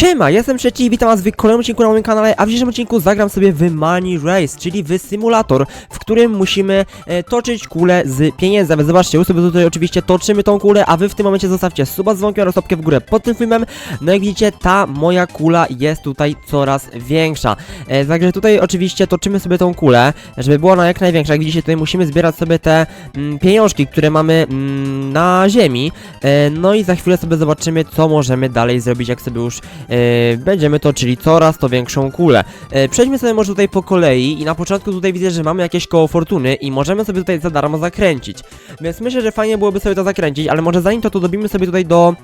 Siema, jestem Trzeci i witam was w kolejnym odcinku na moim kanale, a w dzisiejszym odcinku zagram sobie w Money Race, czyli w symulator, w którym musimy e, toczyć kulę z pieniędzmi. Zobaczcie, my sobie tutaj oczywiście toczymy tą kulę, a wy w tym momencie zostawcie suba z dzwonkiem oraz w górę pod tym filmem. No jak widzicie, ta moja kula jest tutaj coraz większa. E, także tutaj oczywiście toczymy sobie tą kulę, żeby była ona jak największa. Jak widzicie, tutaj musimy zbierać sobie te mm, pieniążki, które mamy mm, na ziemi. E, no i za chwilę sobie zobaczymy, co możemy dalej zrobić, jak sobie już będziemy toczyli coraz to większą kulę. E, przejdźmy sobie może tutaj po kolei i na początku tutaj widzę, że mamy jakieś koło fortuny i możemy sobie tutaj za darmo zakręcić. Więc myślę, że fajnie byłoby sobie to zakręcić, ale może zanim to, to dobimy sobie tutaj do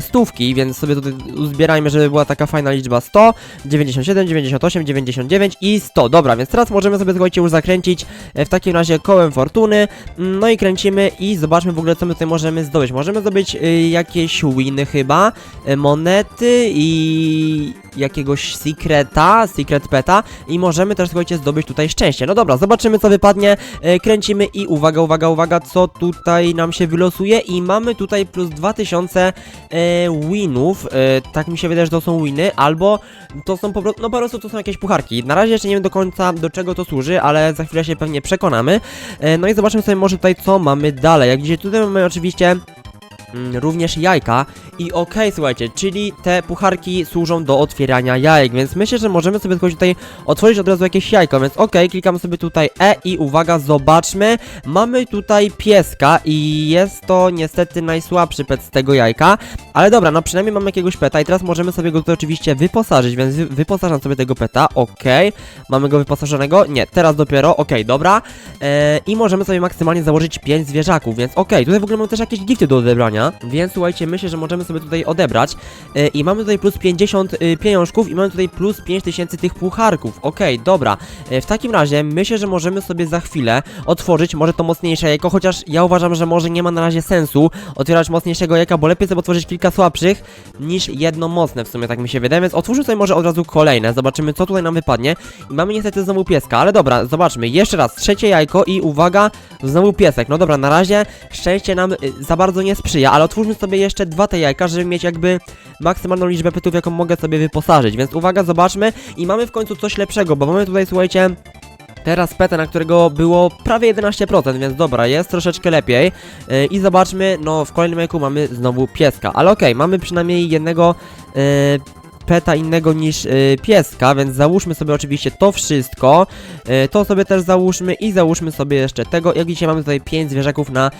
stówki, więc sobie tutaj uzbierajmy, żeby była taka fajna liczba 100, 97, 98, 99 i 100. Dobra, więc teraz możemy sobie słuchajcie już zakręcić e, w takim razie kołem fortuny, Mm, no i kręcimy i zobaczmy w ogóle co my tutaj możemy zdobyć. Możemy zdobyć y, jakieś winy chyba, y, monety i jakiegoś secreta, secret peta i możemy też słuchajcie zdobyć tutaj szczęście. No dobra, zobaczymy co wypadnie, e, kręcimy i uwaga, uwaga, uwaga, co tutaj nam się wylosuje i mamy tutaj plus 2000 e, winów, e, tak mi się wydaje, że to są winy, albo to są po prostu, no po prostu to są jakieś pucharki. Na razie jeszcze nie wiem do końca do czego to służy, ale za chwilę się pewnie przekonamy. E, no i zobaczmy sobie może tutaj co mamy dalej. Jak widzicie, tutaj mamy oczywiście również jajka. I okej, słuchajcie, czyli te pucharki służą do otwierania jajek, więc myślę, że możemy sobie tutaj otworzyć od razu jakieś jajko, więc okej, klikamy sobie tutaj E i uwaga, zobaczmy, mamy tutaj pieska i jest to niestety najsłabszy pet z tego jajka, ale dobra, no przynajmniej mamy jakiegoś peta i teraz możemy sobie go tutaj oczywiście wyposażyć, więc wy wyposażam sobie tego peta, okej, mamy go wyposażonego, nie, teraz dopiero, okej, dobra, e, i możemy sobie maksymalnie założyć 5 zwierzaków, więc okej, tutaj w ogóle mamy też jakieś gifty do odebrania, więc słuchajcie, myślę, że możemy sobie tutaj odebrać e, i mamy tutaj plus 50 e, pieniążków i mamy tutaj plus 5000 tych pucharków, okej, dobra, e, w takim razie myślę, że możemy sobie za chwilę otworzyć może to mocniejsze jajko, chociaż ja uważam, że może nie ma na razie sensu otwierać mocniejszego jajka, bo lepiej sobie otworzyć kilka słabszych niż jedno mocne w sumie, tak mi się wydaje, więc otwórzmy sobie może od razu kolejne, zobaczymy co tutaj nam wypadnie. I mamy niestety znowu pieska, ale dobra, zobaczmy, jeszcze raz, trzecie jajko i uwaga, znowu piesek, no dobra, na razie szczęście nam y, za bardzo nie sprzyja, ale otwórzmy sobie jeszcze dwa te jajka, żeby mieć jakby maksymalną liczbę pytów, jaką mogę sobie wyposażyć, więc uwaga, zobaczmy i mamy w końcu coś lepszego, bo mamy tutaj, słuchajcie, Teraz peta, na którego było prawie 11%, więc dobra, jest troszeczkę lepiej. Yy, I zobaczmy, no w kolejnym jajku mamy znowu pieska. Ale okej, mamy przynajmniej jednego yy, peta innego niż yy, pieska, więc załóżmy sobie oczywiście to wszystko. Yy, to sobie też załóżmy i załóżmy sobie jeszcze tego. Jak widzicie, mamy tutaj 5 zwierzaków na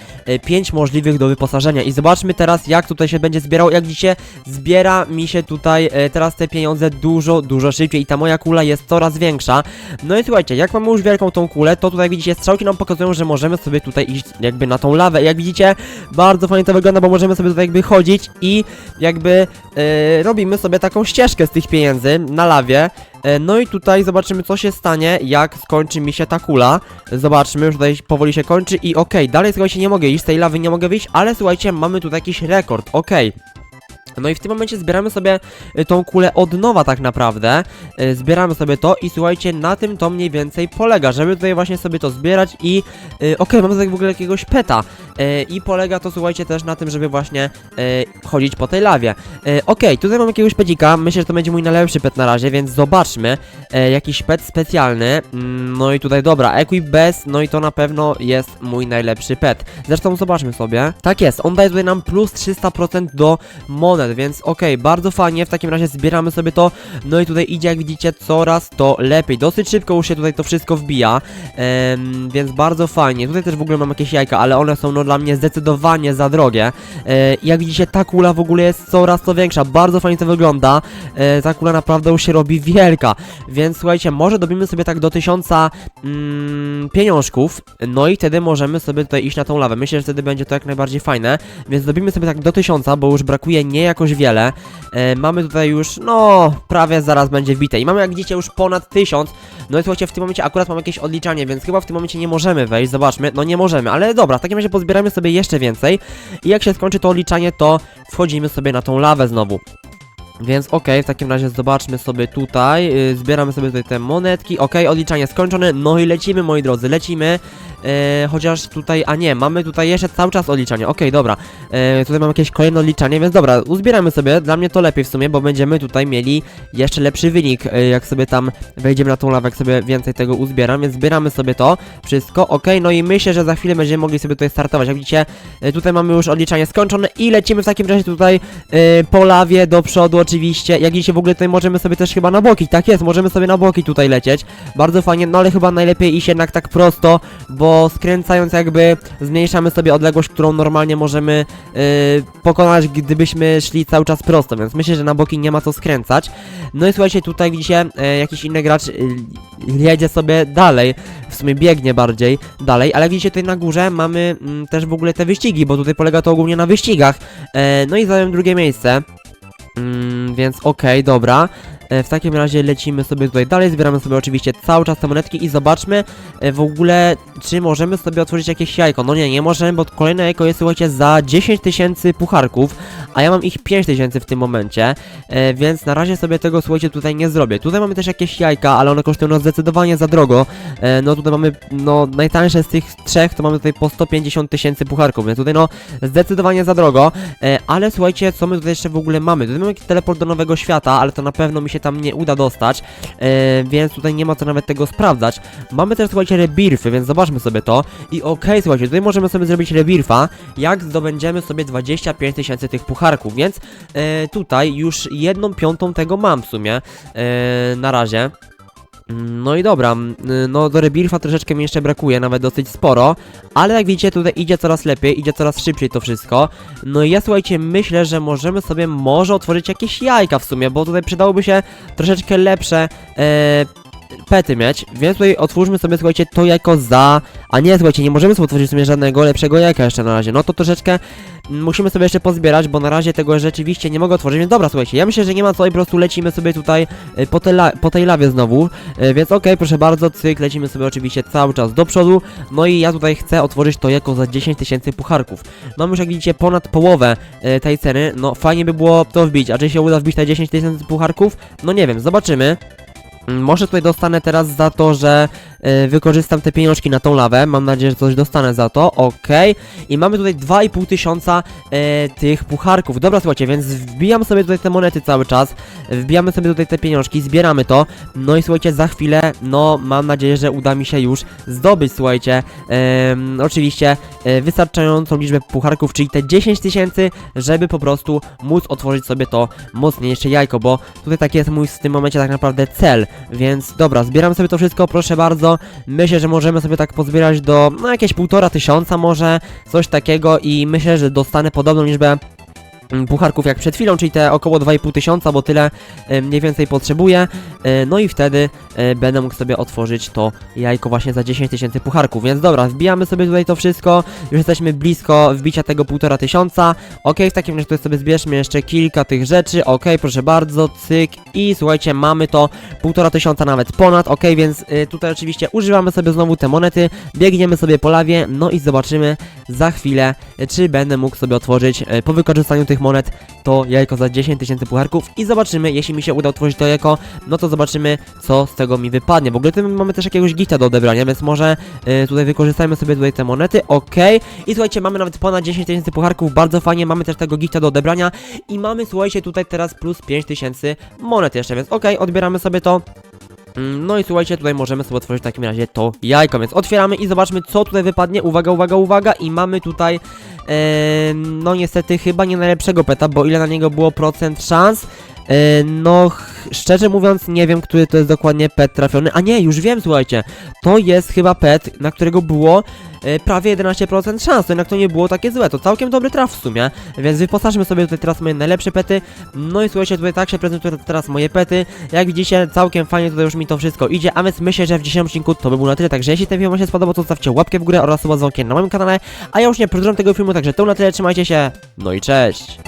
5 możliwych do wyposażenia. I zobaczmy teraz, jak tutaj się będzie zbierał. Jak widzicie, zbiera mi się tutaj e, teraz te pieniądze dużo, dużo szybciej i ta moja kula jest coraz większa. No i słuchajcie, jak mamy już wielką tą kulę, to tutaj widzicie, strzałki nam pokazują, że możemy sobie tutaj iść jakby na tą lawę. Jak widzicie, bardzo fajnie to wygląda, bo możemy sobie tutaj jakby chodzić i jakby e, robimy sobie taką ścieżkę z tych pieniędzy na lawie. E, No i tutaj zobaczymy co się stanie, jak skończy mi się ta kula. Zobaczmy, już tutaj powoli się kończy i okej, dalej słuchajcie, nie mogę iść, z tej lawy nie mogę wyjść, ale słuchajcie, mamy tutaj jakiś rekord, okej. No i w tym momencie zbieramy sobie y, tą kulę od nowa tak naprawdę. Y, Zbieramy sobie to i słuchajcie, na tym to mniej więcej polega, żeby tutaj właśnie sobie to zbierać i y, okej, mamy tutaj w ogóle jakiegoś peta. I polega to słuchajcie też na tym, żeby właśnie chodzić po tej lawie. Okej, tutaj mam jakiegoś petika, myślę, że to będzie mój najlepszy pet na razie, więc zobaczmy. Jakiś pet specjalny. Mm, No i tutaj dobra, Equip Best, no i to na pewno jest mój najlepszy pet. Zresztą zobaczmy sobie. Tak jest, on daje tutaj nam plus 300% do monet, więc okej, bardzo fajnie, w takim razie zbieramy sobie to, no i tutaj idzie, jak widzicie, coraz to lepiej, dosyć szybko już się tutaj to wszystko wbija, em, więc bardzo fajnie, tutaj też w ogóle mam jakieś jajka, ale one są no dla mnie zdecydowanie za drogie, e, jak widzicie, ta kula w ogóle jest coraz to większa, bardzo fajnie to wygląda, e, ta kula naprawdę już się robi wielka, więc słuchajcie, może dobimy sobie tak do tysiąca mm, pieniążków, no i wtedy możemy sobie tutaj iść na tą lawę, myślę, że wtedy będzie to jak najbardziej fajne, więc dobimy sobie tak do tysiąca, bo już brakuje nie jakoś wiele. E, mamy tutaj już, no, prawie zaraz będzie wbite. I mamy, jak widzicie, już ponad tysiąc. No i słuchajcie, w tym momencie akurat mam jakieś odliczanie, więc chyba w tym momencie nie możemy wejść. Zobaczmy, no nie możemy, ale dobra, w takim razie pozbieramy sobie jeszcze więcej. I jak się skończy to odliczanie, to wchodzimy sobie na tą lawę znowu. Więc okej, w takim razie zobaczmy sobie tutaj, yy, zbieramy sobie tutaj te monetki, okej, odliczanie skończone, no i lecimy moi drodzy, lecimy, e, chociaż tutaj, a nie, mamy tutaj jeszcze cały czas odliczanie, okej, dobra, e, tutaj mamy jakieś kolejne odliczanie, więc dobra, uzbieramy sobie, dla mnie to lepiej w sumie, bo będziemy tutaj mieli jeszcze lepszy wynik, e, jak sobie tam wejdziemy na tą lawę, jak sobie więcej tego uzbieram, więc zbieramy sobie to, wszystko, okej, no i myślę, że za chwilę będziemy mogli sobie tutaj startować, jak widzicie, e, tutaj mamy już odliczanie skończone i lecimy w takim razie tutaj e, po lawie do przodu oczywiście, jak widzicie w ogóle tutaj możemy sobie też chyba na boki, tak jest, możemy sobie na boki tutaj lecieć, bardzo fajnie, no ale chyba najlepiej iść jednak tak prosto, bo skręcając jakby zmniejszamy sobie odległość, którą normalnie możemy yy, pokonać, gdybyśmy szli cały czas prosto, więc myślę, że na boki nie ma co skręcać. No i słuchajcie, tutaj widzicie, e, jakiś inny gracz y, jedzie sobie dalej, w sumie biegnie bardziej dalej, ale widzicie tutaj na górze mamy mm, też w ogóle te wyścigi, bo tutaj polega to ogólnie na wyścigach. E, no i zająłem drugie miejsce. Mm, więc okej, dobra. E, W takim razie lecimy sobie tutaj dalej, zbieramy sobie oczywiście cały czas te monetki i zobaczmy e, w ogóle, czy możemy sobie otworzyć jakieś jajko. No nie, nie możemy, bo kolejne jajko jest, słuchajcie, za 10 tysięcy pucharków, a ja mam ich 5 tysięcy w tym momencie, e, więc na razie sobie tego, słuchajcie, tutaj nie zrobię. Tutaj mamy też jakieś jajka, ale one kosztują no zdecydowanie za drogo. No tutaj mamy, no najtańsze z tych trzech, to mamy tutaj po 150 tysięcy pucharków, więc tutaj no zdecydowanie za drogo, ale słuchajcie, co my tutaj jeszcze w ogóle mamy? Tutaj mamy teleport do nowego świata, ale to na pewno mi się tam nie uda dostać, e, więc tutaj nie ma co nawet tego sprawdzać. Mamy też, słuchajcie, rebirfy, więc zobaczmy sobie to. I okej, słuchajcie, tutaj możemy sobie zrobić rebirfa, jak zdobędziemy sobie 25 tysięcy tych pucharków, więc e, tutaj już jedną piątą tego mam w sumie, e, na razie. No i dobra, no do rebirfa troszeczkę mi jeszcze brakuje, nawet dosyć sporo, ale jak widzicie tutaj idzie coraz lepiej, idzie coraz szybciej to wszystko. No i ja słuchajcie, myślę, że możemy sobie może otworzyć jakieś jajka w sumie, bo tutaj przydałoby się troszeczkę lepsze e, pety mieć, więc tutaj otwórzmy sobie, słuchajcie, to jajko za... A nie, słuchajcie, nie możemy sobie otworzyć w sumie żadnego lepszego jajka jeszcze na razie, no to troszeczkę mm, musimy sobie jeszcze pozbierać, bo na razie tego rzeczywiście nie mogę otworzyć, więc dobra, słuchajcie, ja myślę, że nie ma co i po prostu lecimy sobie tutaj e, po, te po tej lawie znowu, e, więc okej, proszę bardzo, cyk, lecimy sobie oczywiście cały czas do przodu, no i ja tutaj chcę otworzyć to jajko za 10 tysięcy pucharków. Mam już jak widzicie ponad połowę e, tej ceny, no fajnie by było to wbić, a czy się uda wbić te 10 tysięcy pucharków? No nie wiem, zobaczymy. Mm, Może tutaj dostanę teraz za to, że wykorzystam te pieniążki na tą lawę. Mam nadzieję, że coś dostanę za to. Okej. I mamy tutaj 2,5 tysiąca e, tych pucharków. Dobra, słuchajcie, więc wbijam sobie tutaj te monety cały czas. Wbijamy sobie tutaj te pieniążki, zbieramy to. No i słuchajcie, za chwilę, no mam nadzieję, że uda mi się już zdobyć, słuchajcie. em, oczywiście e, wystarczającą liczbę pucharków, czyli te 10 tysięcy, żeby po prostu móc otworzyć sobie to mocniejsze jajko, bo tutaj taki jest mój w tym momencie tak naprawdę cel. Więc dobra, zbieram sobie to wszystko, proszę bardzo. Myślę, że możemy sobie tak pozbierać do no jakieś półtora tysiąca może, coś takiego i myślę, że dostanę podobną liczbę pucharków jak przed chwilą, czyli te około 2,5 tysiąca, bo tyle e, mniej więcej potrzebuję. E, no i wtedy e, będę mógł sobie otworzyć to jajko właśnie za 10 tysięcy pucharków. Więc dobra, wbijamy sobie tutaj to wszystko. Już jesteśmy blisko wbicia tego półtora tysiąca. Ok, w takim razie tutaj sobie zbierzmy jeszcze kilka tych rzeczy. Ok, proszę bardzo, cyk. I słuchajcie, mamy to półtora tysiąca nawet ponad. Ok, więc y, tutaj oczywiście używamy sobie znowu te monety. Biegniemy sobie po lawie. No i zobaczymy za chwilę, czy będę mógł sobie otworzyć y, po wykorzystaniu tych monet to jajko za 10 tysięcy pucharków. I zobaczymy, jeśli mi się uda otworzyć to jajko, no to zobaczymy, co z tego mi wypadnie. W ogóle tym mamy też jakiegoś gita do odebrania, więc może y, tutaj wykorzystajmy sobie tutaj te monety, ok. I słuchajcie, mamy nawet ponad 10 tysięcy pucharków, bardzo fajnie, mamy też tego gita do odebrania i mamy, słuchajcie, tutaj teraz plus 5 tysięcy monet jeszcze, więc ok, odbieramy sobie to. Mm, No i słuchajcie, tutaj możemy sobie otworzyć w takim razie to jajko, więc otwieramy i zobaczmy co tutaj wypadnie. Uwaga, uwaga, uwaga i mamy tutaj, no niestety chyba nie najlepszego peta, bo ile na niego było procent szans? E, no, szczerze mówiąc, nie wiem, który to jest dokładnie pet trafiony. A nie, już wiem, słuchajcie. To jest chyba pet, na którego było e, prawie 11% szans. To jednak to nie było takie złe. To całkiem dobry traf w sumie. Więc wyposażmy sobie tutaj teraz moje najlepsze pety. No i słuchajcie, tutaj tak się prezentują teraz moje pety. Jak widzicie, całkiem fajnie tutaj już mi to wszystko idzie. A więc myślę, że w dzisiejszym odcinku to by było na tyle. Także jeśli ten film się spodobał, to zostawcie łapkę w górę oraz suba z na moim kanale. A ja już nie przedłużam tego filmu, także to na tyle. Trzymajcie się. No i cześć.